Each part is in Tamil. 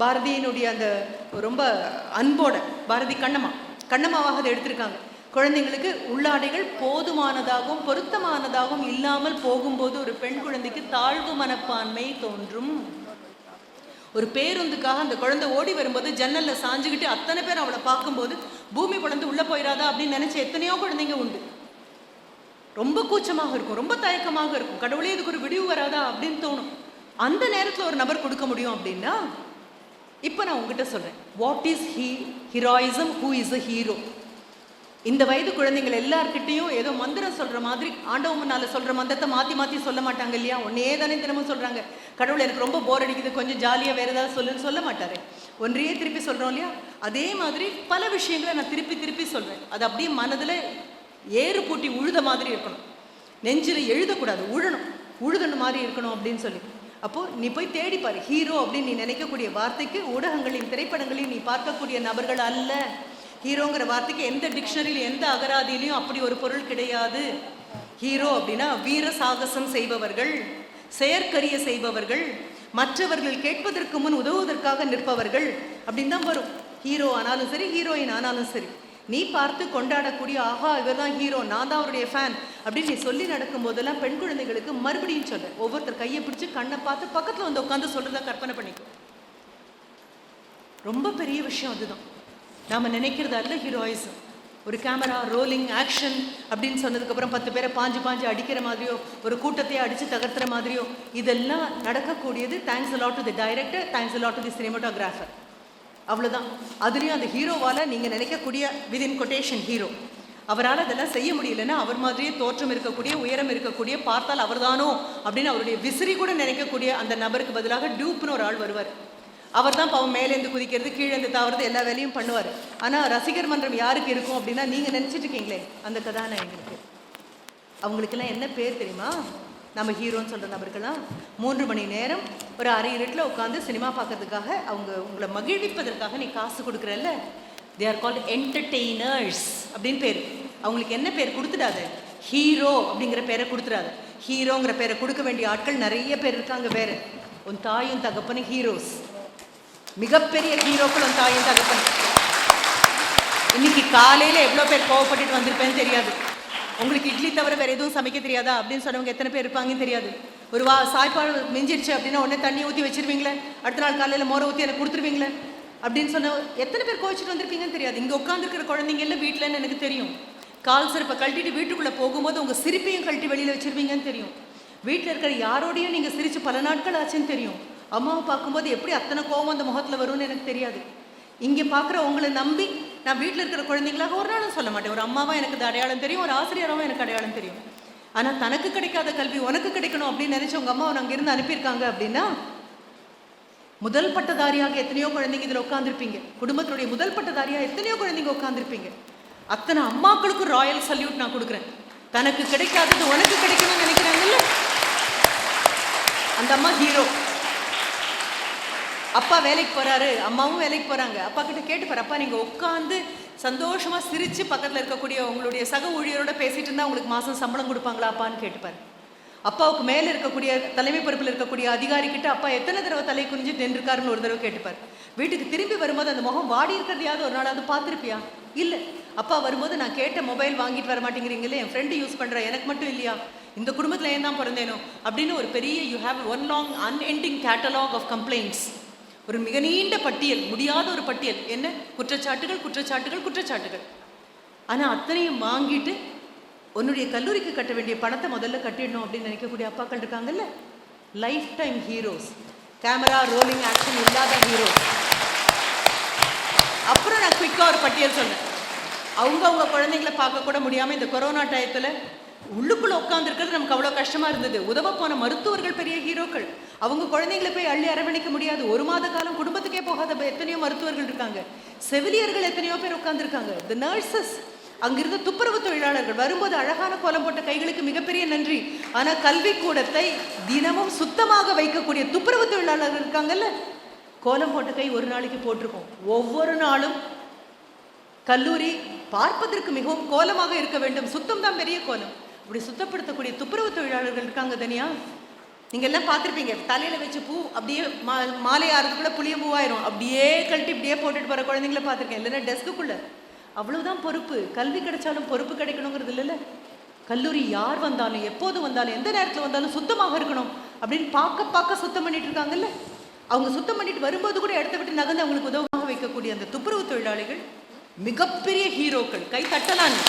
பாரதியினுடைய அந்த ரொம்ப அன்போட பாரதி கண்ணம்மா கண்ணம்மாவாக அதை எடுத்திருக்காங்க. குழந்தைங்களுக்கு உள்ளாடைகள் போதுமானதாகவும் பொருத்தமானதாகவும் இல்லாமல் போகும்போது ஒரு பெண் குழந்தைக்கு தாழ்வு மனப்பான்மை தோன்றும். ஒரு பேருந்துக்காக அந்த குழந்தை ஓடி வரும்போது ஜன்னல்ல சாஞ்சுக்கிட்டு அத்தனை பேர் அவளை பார்க்கும்போது பூமி குழந்தை உள்ள போயிடாதா அப்படின்னு நினைச்ச எத்தனையோ குழந்தைங்க உண்டு. ரொம்ப கூச்சமாக இருக்கும் ரொம்ப தயக்கமாக இருக்கும். கடவுளே இதுக்கு ஒரு விடிவு வராதா? அப்படின்னு தோணும். அந்த நேரத்தில் ஒரு நபர் கொடுக்க முடியும் அப்படின்னா இப்போ நான் உங்ககிட்ட சொல்கிறேன் what is he heroism who is a hero இந்த வயது குழந்தைங்கள் எல்லார்கிட்டயும் ஏதோ மந்திரம் சொல்கிற மாதிரி ஆண்டவ முன்னால சொல்கிற மந்திரத்தை மாற்றி மாற்றி சொல்ல மாட்டாங்க இல்லையா? ஒன்னே தானே தினமும் சொல்கிறாங்க கடவுள் எனக்கு ரொம்ப போர் அடிக்குது. கொஞ்சம் ஜாலியாக வேறு ஏதாவது சொல்லுன்னு சொல்ல மாட்டாரு. ஒன்றையே திருப்பி சொல்கிறோம் இல்லையா? அதே மாதிரி பல விஷயங்களை நான் திருப்பி திருப்பி சொல்கிறேன் அது அப்படியே மனதில் ஏறு பூட்டி உழுத மாதிரி இருக்கணும். நெஞ்சில் எழுதக்கூடாது. உழணும். உழுதுன மாதிரி இருக்கணும் அப்படின்னு சொல்லி. அப்போது நீ போய் தேடி பாரு. ஹீரோ அப்படின்னு நீ நினைக்கக்கூடிய வார்த்தைக்கு ஊடகங்களின் திரைப்படங்களையும் நீ பார்க்கக்கூடிய நபர்கள் அல்ல. ஹீரோங்கிற வார்த்தைக்கு எந்த டிக்ஷனரியில் எந்த அகராதியிலையும் அப்படி ஒரு பொருள் கிடையாது. ஹீரோ அப்படின்னா வீர சாகசம் செய்பவர்கள் செயற்கரிய செய்பவர்கள் மற்றவர்கள் கேட்பதற்கு முன் உதவுவதற்காக நிற்பவர்கள் அப்படின்னு தான் வரும். ஹீரோ ஆனாலும் சரி ஹீரோயின் ஆனாலும் சரி. நீ பார்த்து கொண்டாடக்கூடிய ஆஹா இவர் தான் ஹீரோ நான் தான் அவருடைய ஃபேன் அப்படின்னு நீ சொல்லி நடக்கும் போதெல்லாம் பெண் குழந்தைகளுக்கு மறுபடியும் சொல்ல. ஒவ்வொருத்தர் கையை பிடிச்சி கண்ணை பார்த்து பக்கத்தில் வந்து உட்காந்து சொல்கிறத கற்பனை பண்ணிக்கோ ரொம்ப பெரிய விஷயம் அதுதான். நாம் நினைக்கிறது அல்ல ஹீரோயிசம் ஒரு கேமரா ரோலிங் ஆக்ஷன் அப்படின்னு சொன்னதுக்கப்புறம் பத்து பேரை பாஞ்சு பாஞ்சு அடிக்கிற மாதிரியோ ஒரு கூட்டத்தையே அடித்து தகர்த்துற மாதிரியோ இதெல்லாம் நடக்கக்கூடியது thanks a lot to the director thanks a lot to the cinematographer அவ்வளோதான் அதுலேயும் அந்த ஹீரோவால் நீங்கள் நினைக்கக்கூடிய விதின் கொட்டேஷன் ஹீரோ அவரால் அதெல்லாம் செய்ய முடியலன்னா அவர் மாதிரியே தோற்றம் இருக்கக்கூடிய உயரம் இருக்கக்கூடிய பார்த்தால் அவர்தானோ அப்படின்னு அவருடைய விசிறி கூட நினைக்கக்கூடிய அந்த நபருக்கு பதிலாக டியூப்னு ஒரு ஆள் வருவார். அவர் தான் பாவம் மேலேருந்து குதிக்கிறது கீழேந்து தாவறது எல்லா வேலையும் பண்ணுவார். ஆனால் ரசிகர் மன்றம் யாருக்கு இருக்கும் அப்படின்னா நீங்கள் நினச்சிட்டு இருக்கீங்களே அந்த கதாநாயகனுக்கு. அவங்களுக்கெல்லாம் என்ன பேர் தெரியுமா? நம்ம ஹீரோன்னு சொல்கிற நபருக்கெல்லாம் மூன்று மணி நேரம் ஒரு அரை இருட்டில் உட்காந்து சினிமா பார்க்கறதுக்காக அவங்க உங்களை மகிழ்விப்பதற்காக நீ காசு கொடுக்குறல்ல. தே ஆர் கால்ட் என்டர்டெய்னர்ஸ் அப்படின்னு பேர். அவங்களுக்கு என்ன பேர் கொடுத்துடாது? ஹீரோ அப்படிங்கிற பேரை கொடுத்துடாது. ஹீரோங்கிற பேரை கொடுக்க வேண்டிய ஆட்கள் நிறைய பேர் இருக்காங்க வேறு. உன் தாயும் தகப்பனும் ஹீரோஸ் மிகப்பெரிய ஹீரோக்கள் உன் தாயும் தகப்பன் இன்னைக்கு காலையில் எவ்வளோ பேர் கோவப்பட்டுட்டு வந்திருப்பேன்னு தெரியாது. உங்களுக்கு இட்லி தவிர வேறு எதுவும் சமைக்க தெரியாதா? அப்படின்னு சொன்னவங்க எத்தனை பேர் இருப்பாங்கன்னு தெரியாது. ஒரு வா சாய்ப்பாடு மிஞ்சிருச்சு அப்படின்னா உடனே தண்ணி ஊற்றி வச்சிருவீங்களே? அடுத்த நாள் காலையில் மோரை ஊற்றி எனக்கு கொடுத்துருவீங்களே? அப்படின்னு சொன்ன எத்தனை பேர் கோவிச்சிட்டு வந்திருப்பீங்கன்னு தெரியாது. இங்கே உட்காந்துருக்கிற குழந்தைங்க வீட்டிலன்னு எனக்கு தெரியும். கால் சிறப்பை கழட்டிட்டு வீட்டுக்குள்ளே போகும்போது உங்கள் சிரிப்பையும் கழட்டி வெளியில் வச்சிருவீங்கன்னு தெரியும். வீட்டில் இருக்கிற யாரோடையும் நீங்கள் சிரித்து பல நாட்கள் ஆச்சுன்னு தெரியும். அம்மாவை பார்க்கும்போது எப்படி அத்தனை கோவம் அந்த முகத்தில் வரும்னு எனக்கு தெரியாது. இங்கே பார்க்குற உங்களை நம்பி நான் வீட்டில் இருக்கிற குழந்தைங்களாக ஒரு நாளும் சொல்ல மாட்டேன். ஒரு அம்மாவும் எனக்கு அடையாளம் தெரியும் ஒரு ஆசிரியராகவும் எனக்கு அடையாளம் தெரியும். ஆனால் தனக்கு கிடைக்காத கல்வி உனக்கு கிடைக்கணும் அப்படின்னு நினச்சி உங்கள் அம்மாவை அங்கேருந்து அனுப்பியிருக்காங்க அப்படின்னா முதல் பட்டதாரியாக எத்தனையோ குழந்தைங்க இதில் உட்காந்துருப்பீங்க குடும்பத்தினுடைய முதல் பட்டதாரியாக எத்தனையோ குழந்தைங்க உட்காந்துருப்பீங்க அத்தனை அம்மாக்களுக்கும் ராயல் சல்யூட் நான் கொடுக்குறேன். தனக்கு கிடைக்காதது உனக்கு கிடைக்கணும்னு நினைக்கிறாங்கல்ல? அந்த அம்மா ஹீரோ. அப்பா வேலைக்கு போறாரு அம்மாவும் வேலைக்கு போறாங்க. அப்பா கிட்ட கேட்டுப்பாரு அப்பா நீங்க உட்காந்து சந்தோஷமா சிரிச்சு பக்கத்துல இருக்கக்கூடிய உங்களுடைய சக ஊழியரோட பேசிட்டு இருந்தா உங்களுக்கு மாசம் சம்பளம் கொடுப்பாங்களா அப்பான்னு கேட்டுப்பாரு அப்பாவுக்கு மேல இருக்கக்கூடிய தலைமை பொறுப்பில் இருக்கக்கூடிய அதிகாரி கிட்ட அப்பா எத்தனை தடவை தலை குனிஞ்சு நின்றுருக்காருன்னு ஒரு தடவை கேட்டுப்பாரு வீட்டுக்கு திரும்பி வரும்போது அந்த முகம் வாடி இருக்கிறதையாவது ஒரு நாளாவது பார்த்துருப்பியா? இல்லை. அப்பா வரும்போது நான் கேட்ட மொபைல் வாங்கிட்டு வர மாட்டேங்கிறீங்களே என் ஃப்ரெண்டு யூஸ் பண்ணுறேன் எனக்கு மட்டும் இல்லையா? இந்த குடும்பத்தில் ஏன் தான் பிறந்தேனோ? அப்படின்னு ஒரு பெரிய you have one long unending catalogue of complaints ஒரு மிக நீண்ட பட்டியல் முடியாத ஒரு பட்டியல். என்ன? குற்றச்சாட்டுகள் குற்றச்சாட்டுகள் குற்றச்சாட்டுகள். ஆனால் அத்தனையும் வாங்கிட்டு உன்னுடைய கல்லூரிக்கு கட்ட வேண்டிய பணத்தை முதல்ல கட்டிடணும் அப்படின்னு நினைக்கக்கூடிய அப்பாக்கள் இருக்காங்கல்ல? Life time heroes camera rolling action இல்லாத ஹீரோஸ் அப்புறம் நான் குயிக்காக ஒரு பட்டியல் சொன்னேன். அவங்க அவங்க குழந்தைங்கள பார்க்க கூட முடியாமல் இந்த கொரோனா டயத்தில் உள்ளுக்குள்ளே உட்காந்துருக்கிறது நமக்கு அவ்வளோ கஷ்டமாக இருந்தது. உதவ போன மருத்துவர்கள் பெரிய ஹீரோக்கள் அவங்க குழந்தைங்களை போய் அள்ளி அரவணைக்க முடியாது. ஒரு மாத காலம் குடும்பத்துக்கே போகாத எத்தனையோ மருத்துவர்கள் இருக்காங்க. செவிலியர்கள் எத்தனையோ பேர் உட்கார்ந்திருக்காங்க. த நர்சஸ் அங்கிருந்த துப்புரவு தொழிலாளர்கள் வரும்போது அழகான கோலம் போட்ட கைகளுக்கு மிகப்பெரிய நன்றி. ஆனா கல்வி கூடத்தை தினமும் சுத்தமாக வைக்கக்கூடிய துப்புரவு தொழிலாளர்கள் இருக்காங்கல்ல கோலம் போட்ட கை ஒரு நாளைக்கு போட்டிருக்கோம். ஒவ்வொரு நாளும் கல்லூரி பார்ப்பதற்கு மிகவும் கோலமாக இருக்க வேண்டும். சுத்தம் தான் பெரிய கோலம். இப்படி சுத்தப்படுத்தக்கூடிய துப்புரவு தொழிலாளர்கள் இருக்காங்க தனியா? நீங்கள் எல்லாம் பார்த்துருப்பீங்க தலையில் வச்சு பூ அப்படியே மா மாலை ஆறதுக்குள்ளே புளிய பூவாயிரும். அப்படியே கழட்டி இப்படியே போட்டுட்டு போகிற குழந்தைங்கள பார்த்துருக்கேன். இல்லைன்னா டெஸ்க்குள்ளே அவ்வளோதான் பொறுப்பு. கல்வி கிடைச்சாலும் பொறுப்பு கிடைக்கணுங்கிறது இல்லைல்ல. கல்லூரி யார் வந்தாலும் எப்போது வந்தாலும் எந்த நேரத்தில் வந்தாலும் சுத்தமாக இருக்கணும் அப்படின்னு பார்க்க பார்க்க சுத்தம் பண்ணிட்டு இருக்காங்கல்ல. அவங்க சுத்தம் பண்ணிட்டு வரும்போது கூட இடத்த விட்டு நகர்ந்து அவங்களுக்கு உதவமாக வைக்கக்கூடிய அந்த துப்புரவு தொழிலாளிகள் மிகப்பெரிய ஹீரோக்கள். கை தட்டலான்னு.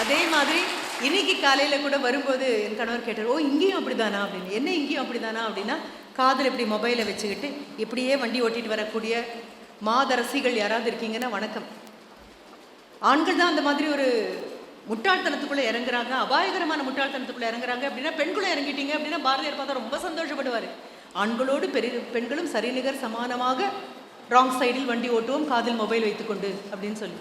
அதே மாதிரி இன்னைக்கு காலையில் கூட வரும்போது என் கணவர் கேட்டார் ஓ இங்கேயும் அப்படிதானா? அப்படின்னு. என்ன இங்கேயும் அப்படிதானா? அப்படின்னா காதில் இப்படி மொபைலை வச்சுக்கிட்டு இப்படியே வண்டி ஓட்டிட்டு வரக்கூடிய மாதரசிகள் யாராவது இருக்கீங்கன்னா வணக்கம். ஆண்கள் தான் அந்த மாதிரி ஒரு முட்டாள்தனத்துக்குள்ளே இறங்குறாங்க அபாயகரமான முட்டாள்தனத்துக்குள்ள இறங்குறாங்க. அப்படின்னா பெண்களும் இறங்கிட்டீங்க அப்படின்னா பாரதியார் பார்த்தா ரொம்ப சந்தோஷப்படுவார். ஆண்களோடு பெரிய பெண்களும் சரிநிகர் சமானமாக ராங் சைடில் வண்டி ஓட்டுவோம் காதில் மொபைல் வைத்துக்கொண்டு அப்படின்னு சொல்லி.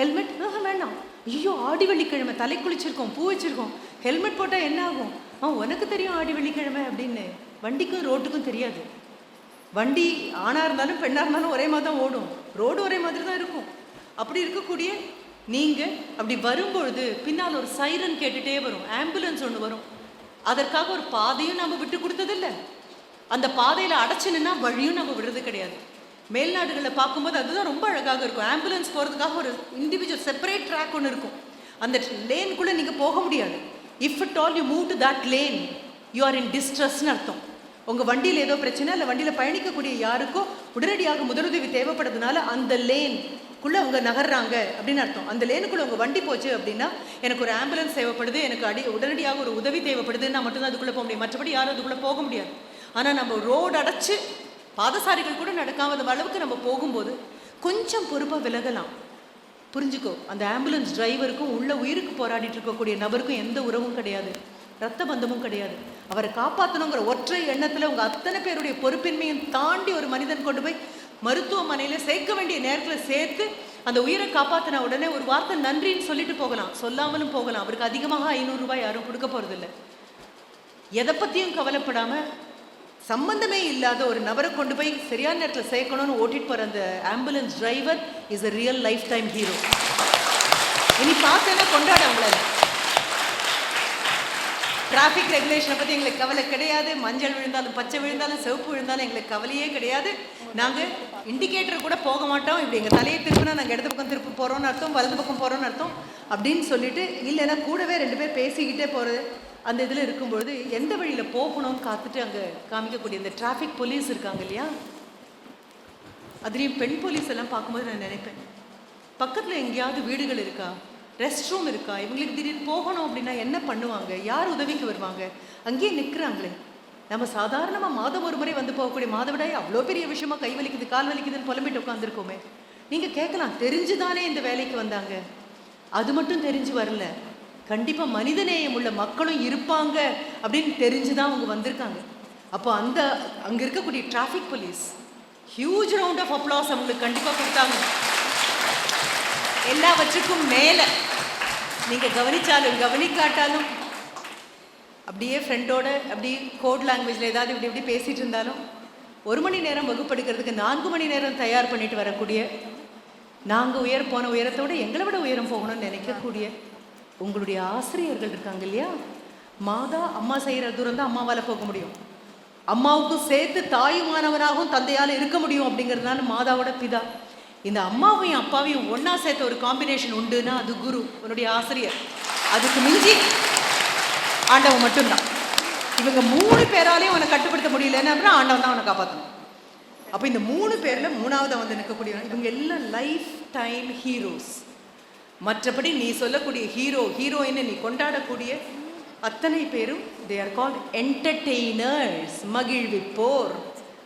ஹெல்மெட் வேண்டாம். ஐயோ ஆடி வெள்ளிக்கிழமை தலை குளிச்சிருக்கோம் பூ வச்சிருக்கோம். ஹெல்மெட் போட்டால் என்ன ஆகும்? ஆ உனக்கு தெரியும் ஆடி வெள்ளிக்கிழமை அப்படின்னு. வண்டிக்கும் ரோட்டுக்கும் தெரியாது. வண்டி ஆணாக இருந்தாலும் பெண்ணாக இருந்தாலும் ஒரே மாதிரி தான் ஓடும். ரோடு ஒரே மாதிரி தான் இருக்கும். அப்படி இருக்கக்கூடிய நீங்கள் அப்படி வரும்பொழுது பின்னால் ஒரு சைரன் கேட்டுகிட்டே வரும். ஆம்புலன்ஸ் ஒன்று வரும். அதற்காக ஒரு பாதையும் நம்ம விட்டு கொடுத்ததில்ல. அந்த பாதையில் அடைச்சு நின்னா வழியும் நம்ம விடுறது கிடையாது. மேல்நாடுகளில் பார்க்கும்போது அதுதான் ரொம்ப அழகாக இருக்கும். ஆம்புலன்ஸ் போகிறதுக்காக ஒரு இண்டிவிஜுவல் செப்பரேட் ட்ராக் ஒன்று இருக்கும். அந்த லேனுக்குள்ளே நீங்கள் போக முடியாது. If at all you move to that lane you are in டிஸ்ட்ரெஸ்னு அர்த்தம். உங்கள் வண்டியில் ஏதோ பிரச்சனை இல்லை வண்டியில் பயணிக்கக்கூடிய யாருக்கோ உடனடியாக முதலுதவி தேவைப்படுறதுனால அந்த லேன்குள்ளே அவங்க நகர்றாங்க அப்படின்னு அர்த்தம். அந்த லேனுக்குள்ளே உங்கள் வண்டி போச்சு அப்படின்னா எனக்கு ஒரு ஆம்புலன்ஸ் தேவைப்படுது எனக்கு அடி உடனடியாக ஒரு உதவி தேவைப்படுதுன்னா மட்டும்தான் அதுக்குள்ளே போக முடியும். மற்றபடி யாரும் அதுக்குள்ளே போக முடியாது. ஆனால் நம்ம ரோடு அடைச்சு பாதசாரிகள் கூட நடக்காத அளவுக்கு நம்ம போகும்போது கொஞ்சம் பொறுப்பாக விலகலாம். புரிஞ்சுக்கோ அந்த ஆம்புலன்ஸ் டிரைவருக்கும் உள்ள உயிருக்கு போராடிட்டு இருக்கக்கூடிய நபருக்கும் எந்த உறவும் கிடையாது. ரத்த பந்தமும் கிடையாது. அவரை காப்பாற்றணுங்கிற ஒற்றை எண்ணத்தில் உங்கள் அத்தனை பேருடைய பொறுப்பின்மையும் தாண்டி ஒரு மனிதன் கொண்டு போய் மருத்துவமனையில் சேர்க்க வேண்டிய நேரத்தில் சேர்த்து அந்த உயிரை காப்பாற்றின உடனே ஒரு வார்த்தை நன்றின்னு சொல்லிட்டு போகலாம். சொல்லாமலும் போகலாம். அவருக்கு அதிகமாக ஐநூறுரூபாய் யாரும் கொடுக்க போகிறதில்ல எதை பற்றியும் கவலைப்படாமல் சம்பந்தமே இல்லாத ஒரு நபரை கொண்டு போய் சரியான நேரத்தில் சேர்க்கணும்னு ஓட்டிட்டு போகிற அந்த ambulance driver is a real life time hero இனி பார்த்தேன்னா கொண்டாட அவங்கள டிராஃபிக் ரெகுலேஷனை பற்றி எங்களுக்கு கவலை கிடையாது. மஞ்சள் விழுந்தாலும் பச்சை விழுந்தாலும் சிவப்பு விழுந்தாலும் எங்களுக்கு கவலையே கிடையாது. நாங்கள் இண்டிகேட்டர் கூட போக மாட்டோம். இப்படி எங்கள் தலையை திருப்பினா நாங்கள் இடது பக்கம் திருப்பி போகிறோம்னு அர்த்தம் வலது பக்கம் போகிறோம்னு அர்த்தம் அப்படின்னு சொல்லிட்டு இல்லைன்னா கூடவே ரெண்டு பேர் பேசிக்கிட்டே போகிறது அந்த இதில் இருக்கும்பொழுது எந்த வழியில் போகணும்னு காத்துட்டு அங்கே காமிக்கக்கூடிய இந்த டிராஃபிக் போலீஸ் இருக்காங்க இல்லையா? அதுலேயும் பெண் போலீஸ் எல்லாம் பார்க்கும்போது நான் நினைப்பேன். பக்கத்தில் எங்கேயாவது வீடுகள் இருக்கா? ரெஸ்ட் ரூம் இருக்கா? இவங்களுக்கு திடீர்னு போகணும் அப்படின்னா என்ன பண்ணுவாங்க? யார் உதவிக்கு வருவாங்க? அங்கேயே நிற்கிறாங்களே நம்ம சாதாரணமாக மாதம் ஒரு முறை வந்து போகக்கூடிய மாதவிடாய் அவ்வளோ பெரிய விஷயமா கை வலிக்குது கால் வலிக்குதுன்னு புலம்பிட்டு உட்காந்துருக்கோமே நீங்கள் கேட்கலாம் தெரிஞ்சுதானே இந்த வேலைக்கு வந்தாங்க. அது மட்டும் தெரிஞ்சு வரல. கண்டிப்பாக மனிதநேயம் உள்ள மக்களும் இருப்பாங்க அப்படின்னு தெரிஞ்சு தான் அவங்க வந்திருக்காங்க. அப்போ அந்த அங்கே இருக்கக்கூடிய traffic police huge round of applause அவங்களுக்கு கண்டிப்பாக கொடுத்தாங்க. எல்லாவற்றுக்கும் மேலே. நீங்கள் கவனிச்சாலும் கவனிக்காட்டாலும் அப்படியே ஃப்ரெண்டோட அப்படி கோட் லாங்குவேஜில் ஏதாவது இப்படி இப்படி பேசிகிட்டு இருந்தாலும் ஒரு மணி நேரம் வகுப்படுக்கிறதுக்கு நான்கு மணி நேரம் தயார் பண்ணிட்டு வரக்கூடிய நாங்கள் உயர் போன உயரத்தோட எங்களை விட உயரம் போகணும்னு நினைக்கக்கூடிய உங்களுடைய ஆசிரியர்கள் இருக்காங்க இல்லையா? மாதா அம்மா செய்கிற தூரம் தான் அம்மாவால் போக முடியும். அம்மாவுக்கும் சேர்த்து தாயுமானவனாகவும் தந்தையால் இருக்க முடியும் அப்படிங்கிறதுனால மாதாவோட பிதா. இந்த அம்மாவையும் அப்பாவையும் ஒன்றா சேர்த்த ஒரு காம்பினேஷன் உண்டுன்னா அது குரு உன்னுடைய ஆசிரியர். அதுக்கு மிஞ்சி ஆண்டவன் மட்டும்தான். இவங்க மூணு பேராலையும் உன்னை கட்டுப்படுத்த முடியலன்னு அப்புறம் ஆண்டவன் தான் உன்னை காப்பாற்றணும் அப்போ இந்த மூணு பேரில் மூணாவதாக வந்து நிற்கக்கூடிய இவங்க எல்லாம் லைஃப் டைம் ஹீரோஸ் மற்றபடி நீ சொல்லக்கூடிய ஹீரோ ஹீரோயினை நீ கொண்டாடக்கூடிய அத்தனை பேரும் தே ஆர் கால்ட் என்டர்டெய்னர்ஸ் மகிழ்விப்போர்.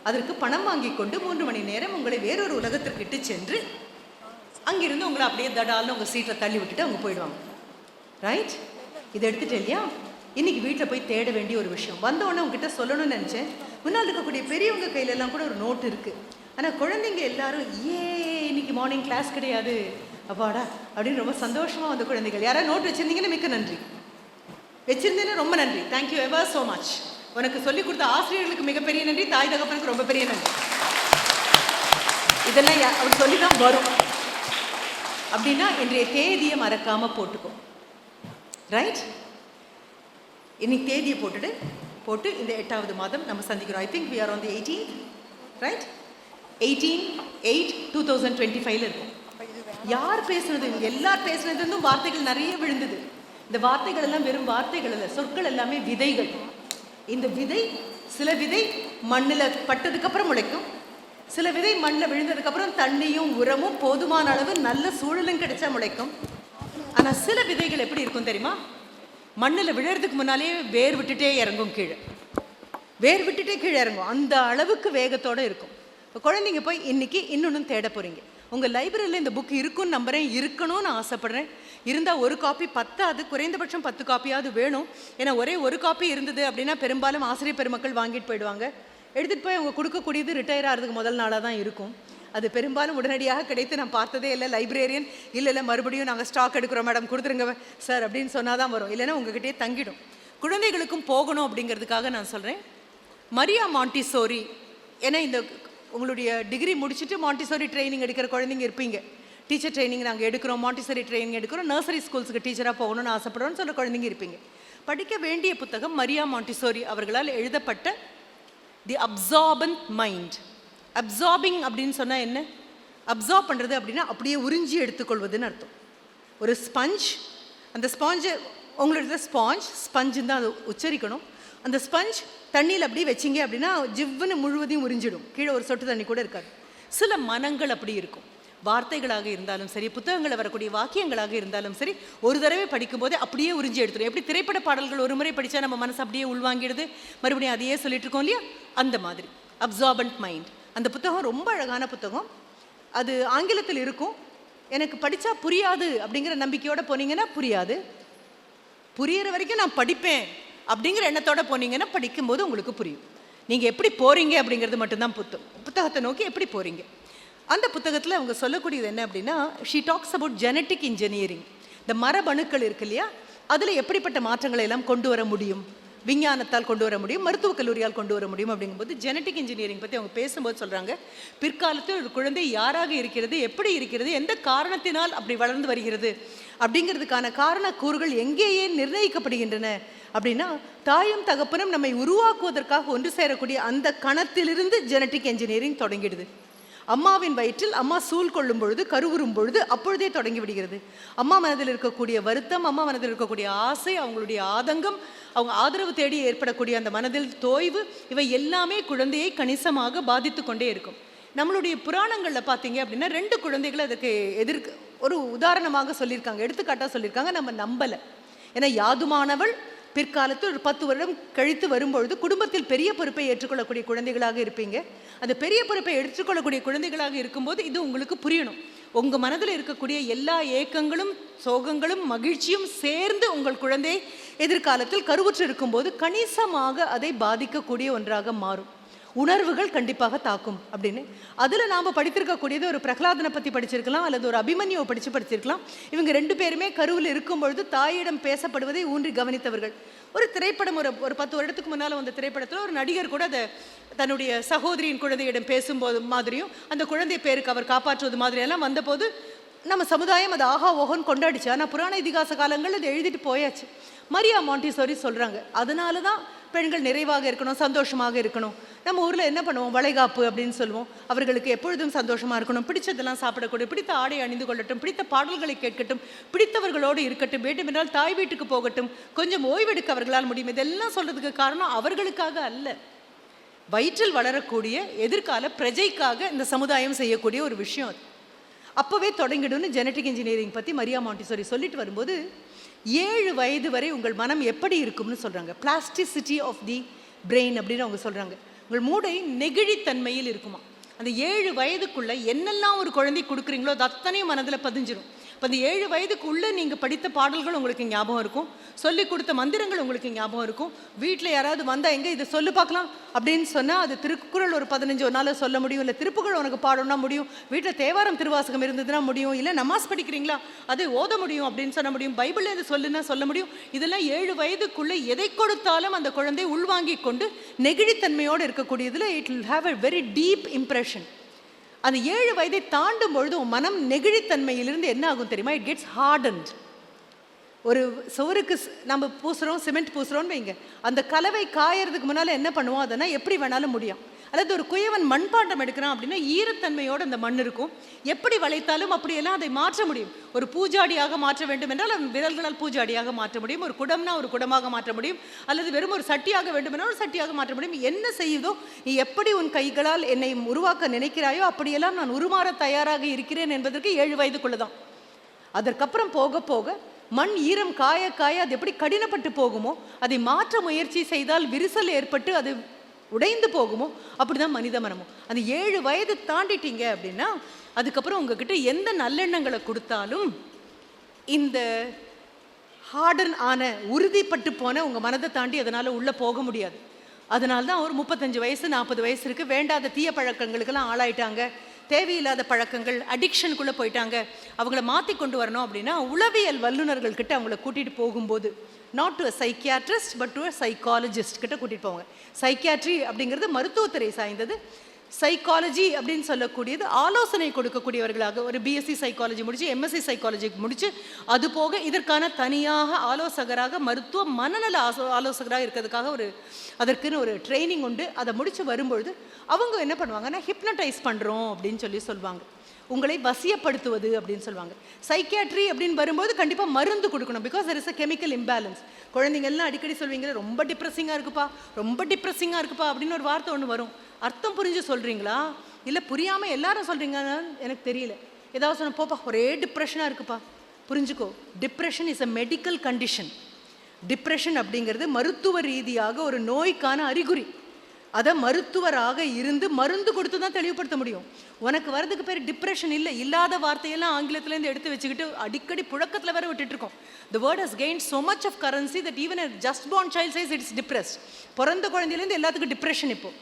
அதற்கு பணம் வாங்கி கொண்டு மூன்று மணி நேரம் உங்களை வேறொரு உலகத்திற்கு இட்டு சென்று அங்கிருந்து உங்களை அப்படியே தடால்னு உங்கள் சீட்டில் தள்ளி விட்டுட்டு அவங்க போயிடுவாங்க. ரைட் இதை எடுத்துட்டு இல்லையா? இன்னைக்கு வீட்டில் போய் தேட வேண்டிய ஒரு விஷயம். வந்தவொடனே உங்ககிட்ட சொல்லணும்னு நினச்சேன். முன்னால் இருக்கக்கூடிய பெரியவங்க கையிலெல்லாம் கூட ஒரு நோட் இருக்குது ஆனால் குழந்தைங்க எல்லாரும் ஏ இன்னைக்கு மார்னிங் கிளாஸ் கிடையாது. அப்பாடா அப்படின்னு ரொம்ப சந்தோஷமாக வந்த குழந்தைகள் யாராவது நோட் வச்சிருந்தீங்கன்னா மிக்க நன்றி. வச்சிருந்தேன்னா ரொம்ப நன்றி. தேங்க்யூ எவர் ஸோ மச் உனக்கு சொல்லிக் கொடுத்த ஆசிரியர்களுக்கு மிகப்பெரிய நன்றி தாய் தகப்பனுக்கு ரொம்ப பெரிய நன்றி. இதெல்லாம் யா- அவர் சொல்லி தான் வரும். அப்படின்னா இன்றைய தேதியை மறக்காமல் போட்டுக்கோ. ரைட் இன்னைக்கு தேதியை போட்டுட்டு போட்டு இந்த எட்டாவது மாதம் நம்ம சந்திக்கிறோம். I think we are on the eighteen right eighteen eight two thousand twenty ஃபைவ்ல இருக்கும். யார் பேசுனது? எல்லார் பேசுனது வார்த்தைகள் நிறைய விழுந்தது. இந்த வார்த்தைகள் எல்லாம் வெறும் வார்த்தைகள் இல்லை சொற்கள் எல்லாமே விதைகள். இந்த விதை சில விதை மண்ணில் பட்டதுக்கப்புறம் முளைக்கும். சில விதை மண்ணில் விழுந்ததுக்கப்புறம் தண்ணியும் உரமும் போதுமான அளவு நல்ல சூழலும் கிடைச்சா முளைக்கும். ஆனால் சில விதைகள் எப்படி இருக்கும் தெரியுமா? மண்ணில் விழுறதுக்கு முன்னாலே வேர் விட்டுட்டே இறங்கும் கீழே. வேர் விட்டுட்டே கீழே இறங்கும். அந்த அளவுக்கு வேகத்தோடு இருக்கும். இப்போ குழந்தைங்க போய் இன்னைக்கு இன்னொன்னும் தேட போகிறீங்க உங்கள் லைப்ரரியில் இந்த புக் இருக்குன்னு நம்புறேன் இருக்கணும்னு ஆசைப்பட்றேன். இருந்தால் ஒரு காப்பி பத்தாது குறைந்தபட்சம் பத்து காப்பியாவது வேணும். ஏன்னா ஒரே ஒரு காப்பி இருந்தது அப்படின்னா பெரும்பாலும் ஆசிரியர் பெருமக்கள் வாங்கிட்டு போயிடுவாங்க. எடுத்துகிட்டு போய் அவங்க கொடுக்கக்கூடியது ரிட்டையர் ஆகிறதுக்கு முதல் நாளாக தான் இருக்கும். அது பெரும்பாலும் உடனடியாக கிடைத்து நான் பார்த்ததே இல்லை லைப்ரேரியன் இல்லை இல்லை மறுபடியும் நாங்கள் ஸ்டாக் எடுக்கிறோம் மேடம் கொடுத்துருங்க சார் அப்படின்னு சொன்னால் தான் வரும். இல்லைன்னா உங்ககிட்டயே தங்கிடும். குழந்தைகளுக்கும் போகணும் அப்படிங்கிறதுக்காக நான் சொல்கிறேன் மரியா மாண்டிசோரி ஏன்னா இந்த உங்களுடைய டிகிரி முடிச்சுட்டு மாண்டிசோரி ட்ரைனிங் எடுக்கிற குழந்தைங்க இருப்பீங்க. டீச்சர் ட்ரைனிங் நாங்கள் எடுக்கிறோம் மாண்டிசோரி ட்ரைனிங் எடுக்கிறோம். நர்சரி ஸ்கூல்ஸுக்கு டீச்சராக போகணும்னு ஆசைப்படுறோம்னு சொல்கிற குழந்தைங்க இருப்பீங்க. படிக்க வேண்டிய புத்தகம் மரியா மாண்டிசோரி அவர்களால் எழுதப்பட்ட தி அப்சார்பன்ட் மைண்ட் அப்சார்பிங் அப்படின்னு சொன்னால் என்ன? அப்சார்ப் பண்ணுறது அப்படின்னா அப்படியே உறிஞ்சி எடுத்துக்கொள்வதுன்னு அர்த்தம். ஒரு ஸ்பஞ்ச் அந்த ஸ்பாஞ்சை உங்களோட ஸ்பாஞ்ச் ஸ்பஞ்சுன்னு தான் அது உச்சரிக்கணும். அந்த ஸ்பஞ்ச் தண்ணியில் அப்படியே வச்சிங்க அப்படின்னா ஜிவ்வுன்னு முழுவதையும் உறிஞ்சிடும். கீழே ஒரு சொட்டு தண்ணி கூட இருக்காது. சில மனங்கள் அப்படி இருக்கும். வார்த்தைகளாக இருந்தாலும் சரி புத்தகங்களில் வரக்கூடிய வாக்கியங்களாக இருந்தாலும் சரி ஒரு தடவை படிக்கும்போது அப்படியே உறிஞ்சி எடுத்துடும் எப்படி திரைப்பட பாடல்கள் ஒரு முறை படித்தா நம்ம மனசு அப்படியே உள்வாங்கிடுது? மறுபடியும் அதையே சொல்லிட்டு இருக்கோம் இல்லையா? அந்த மாதிரி. அப்சார்பண்ட் மைண்ட் அந்த புத்தகம் ரொம்ப அழகான புத்தகம். அது ஆங்கிலத்தில் இருக்கும். எனக்கு படித்தா புரியாது அப்படிங்கிற நம்பிக்கையோடு போனீங்கன்னா புரியாது. புரியிற வரைக்கும் நான் படிப்பேன். அப்படிங்கிற எண்ணத்தோட போனீங்கன்னா படிக்கும்போது உங்களுக்கு புரியும். நீங்கள் எப்படி போறீங்க அப்படிங்கிறது மட்டும்தான் புத்தகம் புத்தகத்தை நோக்கி எப்படி போறீங்க. அந்த புத்தகத்தில் அவங்க சொல்லக்கூடியது என்ன அப்படின்னா she talks about genetic engineering இந்த மரபணுக்கள் இருக்கு இல்லையா? அதில் எப்படிப்பட்ட மாற்றங்களை எல்லாம் கொண்டு வர முடியும்? விஞ்ஞானத்தால் கொண்டு வர முடியும் மருத்துவக் கல்லூரியால் கொண்டு வர முடியும் அப்படிங்கும்போது ஜெனட்டிக் இன்ஜினியரிங் பற்றி அவங்க பேசும்போது சொல்கிறாங்க பிற்காலத்தில் ஒரு குழந்தை யாராக இருக்கிறது எப்படி இருக்கிறது எந்த காரணத்தினால் அப்படி வளர்ந்து வருகிறது அப்படிங்கிறதுக்கான காரணக்கூறுகள் எங்கேயே நிர்ணயிக்கப்படுகின்றன அப்படின்னா தாயும் தகப்பனும் நம்மை உருவாக்குவதற்காக ஒன்று சேரக்கூடிய அந்த கணத்திலிருந்து ஜெனட்டிக் இன்ஜினியரிங் தொடங்கிடுது. அம்மாவின் வயிற்றில் அம்மா சூழ் கொள்ளும் பொழுது கருவுறும் பொழுது அப்பொழுதே தொடங்கி விடுகிறது. அம்மா மனதில் இருக்கக்கூடிய வருத்தம் அம்மா மனதில் இருக்கக்கூடிய ஆசை அவங்களுடைய ஆதங்கம் அவங்க ஆதரவு தேடி ஏற்படக்கூடிய அந்த மனதில் தோய்வு இவை எல்லாமே குழந்தையை கணிசமாக பாதித்து கொண்டே இருக்கும். நம்மளுடைய புராணங்களில் பார்த்தீங்க அப்படின்னா ரெண்டு குழந்தைகளை அதுக்கு எதிர்க்கு ஒரு உதாரணமாக சொல்லியிருக்காங்க எடுத்துக்காட்டாக சொல்லியிருக்காங்க நம்ம நம்பலை. ஏன்னா யாதுமானவள் பிற்காலத்தில் ஒரு பத்து வருடம் கழித்து வரும்பொழுது குடும்பத்தில் பெரிய பொறுப்பை ஏற்றுக்கொள்ளக்கூடிய குழந்தைகளாக இருப்பீங்க. அந்த பெரிய பொறுப்பை ஏற்றுக்கொள்ளக்கூடிய குழந்தைகளாக இருக்கும்போது இது உங்களுக்கு புரியணும். உங்கள் மனதில் இருக்கக்கூடிய எல்லா ஏக்கங்களும் சோகங்களும் மகிழ்ச்சியும் சேர்ந்து உங்கள் குழந்தை எதிர்காலத்தில் கருவுற்று இருக்கும்போது கணிசமாக அதை பாதிக்கக்கூடிய ஒன்றாக மாறும். உணர்வுகள் கண்டிப்பாக தாக்கும் அப்படின்னு. அதில் நாம் படித்திருக்கக்கூடியது ஒரு பிரகலாதனை பற்றி படிச்சிருக்கலாம் அல்லது ஒரு அபிமன்யுவை படித்து படிச்சிருக்கலாம். இவங்க ரெண்டு பேருமே கருவில் இருக்கும் பொழுது தாயிடம் பேசப்படுவதை ஊன்றி கவனித்தவர்கள். ஒரு திரைப்படம் ஒரு ஒரு பத்து வருடத்துக்கு முன்னால் வந்த திரைப்படத்தில் ஒரு நடிகர் கூட அதை தன்னுடைய சகோதரியின் குழந்தையிடம் பேசும்போது மாதிரியும் அந்த குழந்தை பேருக்கு அவர் காப்பாற்றுவது மாதிரியெல்லாம் வந்தபோது நம்ம சமுதாயம் அது ஆஹா ஓஹோன்னு கொண்டாடிச்சு. ஆனால் புராண இதிகாச காலங்கள் அதை எழுதிட்டு போயாச்சு. மரியா மாண்டிசோரி சொல்கிறாங்க அதனால தான் பெண்கள் நிறைவாக இருக்கணும் சந்தோஷமாக இருக்கணும். நம்ம ஊரில் என்ன பண்ணுவோம்? வளைகாப்பு அப்படின்னு சொல்லுவோம். அவர்களுக்கு எப்பொழுதும் சந்தோஷமாக இருக்கணும். பிடிச்சதெல்லாம் சாப்பிடக்கூடிய பிடித்த ஆடை அணிந்து கொள்ளட்டும். பிடித்த பாடல்களை கேட்கட்டும். பிடித்தவர்களோடு இருக்கட்டும். வேண்டுமென்றால் தாய் வீட்டுக்கு போகட்டும். கொஞ்சம் ஓய்வெடுக்க அவர்களால் முடியும். இதெல்லாம் சொல்கிறதுக்கு காரணம் அவர்களுக்காக அல்ல. வயிற்றில் வளரக்கூடிய எதிர்கால பிரஜைக்காக இந்த சமுதாயம் செய்யக்கூடிய ஒரு விஷயம் அது. அப்போவே தொடங்கிடும்னு ஜெனட்டிக் இன்ஜினியரிங் பற்றி மரியா மாண்டிசோரி சொல்லிட்டு வரும்போது ஏழு வயது வரை உங்கள் மனம் எப்படி இருக்கும்னு சொல்கிறாங்க பிளாஸ்டிசிட்டி ஆஃப் தி பிரெயின் அப்படின்னு அவங்க சொல்கிறாங்க உங்கள் மூளை நெகிழித்தன்மையில் இருக்குமா அந்த ஏழு வயதுக்குள்ளே என்னெல்லாம் ஒரு குழந்தை கொடுக்குறீங்களோ அது அத்தனையும் மனதில் பதிஞ்சிடும் இப்போ இந்த ஏழு வயதுக்குள்ளே நீங்கள் படித்த பாடல்கள் உங்களுக்கு ஞாபகம் இருக்கும். சொல்லி கொடுத்த மந்திரங்கள் உங்களுக்கு ஞாபகம் இருக்கும். வீட்டில் யாராவது வந்தால் எங்கே இதை சொல்லு பார்க்கலாம் அப்படின்னு சொன்னால் அது திருக்குறள் ஒரு பதினஞ்சு ஒரு நாளில் சொல்ல முடியும். இல்லை திருப்புகள் உனக்கு பாடணும்னா முடியும். வீட்டில் தேவாரம் திருவாசகம் இருந்ததுன்னா முடியும். இல்லை நமாஸ் படிக்கிறீங்களா? அது ஓத முடியும் அப்படின்னு சொல்ல முடியும். பைபிளில் இது சொல்லுன்னா சொல்ல முடியும். இதெல்லாம் ஏழு வயதுக்குள்ளே எதை கொடுத்தாலும் அந்த குழந்தை உள்வாங்கி கொண்டு நெகிழித்தன்மையோடு இருக்கக்கூடியதில் it will have a very deep impression அந்த ஏழு வயதை தாண்டும் பொழுது உன் மனம் நெகிழித்தன்மையிலிருந்து என்ன ஆகும் தெரியுமா? இட் கெட்ஸ் ஹார்டன்ட் ஒரு சுவருக்கு நம்ம பூசுகிறோம் சிமெண்ட் பூசுகிறோம்னு வைங்க. அந்த கலவை காயறதுக்கு முன்னால் என்ன பண்ணுவோம்? அதனால் எப்படி வேணாலும் முடியும். அல்லது ஒரு குயவன் மண்பாண்டம் எடுக்கிறான் அப்படின்னா ஈரத்தன்மையோடு அந்த மண் இருக்கும். எப்படி வளைத்தாலும் அப்படியெல்லாம் அதை மாற்ற முடியும். ஒரு பூஜாடியாக மாற்ற வேண்டும் என்றால் அவன் விரல்களால் பூஜாடியாக மாற்ற முடியும். ஒரு குடம்னா ஒரு குடமாக மாற்ற முடியும். அல்லது வெறும் ஒரு சட்டியாக வேண்டுமென்றால் ஒரு சட்டியாக மாற்ற முடியும். என்ன செய்யுதோ நீ எப்படி உன் கைகளால் என்னை உருவாக்க நினைக்கிறாயோ அப்படியெல்லாம் நான் உருமாற தயாராக இருக்கிறேன் என்பதற்கு ஏழு வயதுக்குள்ளதான். அதற்கப்புறம் போக போக மண் ஈரம் காய காய அது எப்படி கடினப்பட்டு போகுமோ அதை மாற்ற முயற்சி செய்தால் விரிசல் ஏற்பட்டு அது உடைந்து போகுமோ? அப்படிதான் மனித மனமும். அந்த ஏழு வயது தாண்டிட்டீங்க அப்படின்னா அதுக்கப்புறம் உங்ககிட்ட எந்த நல்லெண்ணங்களை கொடுத்தாலும் இந்த ஹார்டன் ஆன உறுதிப்பட்டு போன உங்கள் மனதை தாண்டி அதனால் உள்ளே போக முடியாது. அதனால தான் ஒரு முப்பத்தஞ்சு வயசு நாற்பது வயசு இருக்குது வேண்டாத தீய பழக்கங்களுக்கெல்லாம் ஆளாயிட்டாங்க. தேவையில்லாத பழக்கங்கள் அடிக்ஷனுக்குள்ளே போயிட்டாங்க. அவங்கள மாற்றி கொண்டு வரணும் அப்படின்னா உளவியல் வல்லுநர்கள் கிட்ட அவங்கள கூட்டிகிட்டு போகும்போது not to a psychiatrist but to a psychologist கிட்ட கூட்டிகிட்டு போவாங்க. சைக்கியாட்ரி அப்படிங்கிறது மருத்துவத்துறை சாய்ந்தது சைக்காலஜி அப்படின்னு சொல்லக்கூடியது ஆலோசனை கொடுக்கக்கூடியவர்களாக ஒரு பிஎஸ்சி சைக்காலஜி முடிச்சு எம்எஸ்சி சைக்காலஜி முடிச்சு அது போக இதற்கான தனியாக ஆலோசகராக மருத்துவ மனநல ஆசோ ஆலோசகராக இருக்கிறதுக்காக ஒரு அதற்குன்னு ஒரு ட்ரைனிங் உண்டு. அதை முடிச்சு வரும்பொழுது அவங்க என்ன பண்ணுவாங்கன்னா ஹிப்னடைஸ் பண்ணுறோம் அப்படின்னு சொல்லி சொல்லுவாங்க. உங்களை வசியப்படுத்துவது அப்படின்னு சொல்லுவாங்க. சைக்கியாட்ரி அப்படின்னு வரும்போது கண்டிப்பாக மருந்து கொடுக்கணும். Because there is a chemical imbalance குழந்தைங்க எல்லாம் அடிக்கடி சொல்வீங்க ரொம்ப டிப்ரெஸிங்காக இருக்குப்பா ரொம்ப டிப்ரெஸிங்காக இருக்குப்பா அப்படின்னு ஒரு வார்த்தை ஒன்று வரும். அர்த்தம் புரிஞ்சு சொல்கிறீங்களா இல்லை புரியாமல் எல்லாரும் சொல்கிறீங்கன்னு எனக்கு தெரியல. ஏதாவது சொன்ன போப்பா ஒரே டிப்ரெஷனாக இருக்குப்பா. புரிஞ்சுக்கோ. Depression is a medical condition depression அப்படிங்கிறது மருத்துவ ரீதியாக ஒரு நோய்க்கான அறிகுறி. அதை மருத்துவராக இருந்து மருந்து கொடுத்து தான் தெளிவுபடுத்த முடியும். உனக்கு வரதுக்கு பேர் டிப்ரெஷன் இல்லை இல்லாத வார்த்தையெல்லாம் ஆங்கிலத்துலேருந்து எடுத்து வச்சுக்கிட்டு அடிக்கடி புழக்கத்தில் வேற விட்டுட்டு இருக்கோம் the word has gain so much of currency that even just born child size it's depressed பிறந்த குழந்தையிலேருந்து எல்லாத்துக்கும் டிப்ரெஷன் இப்போது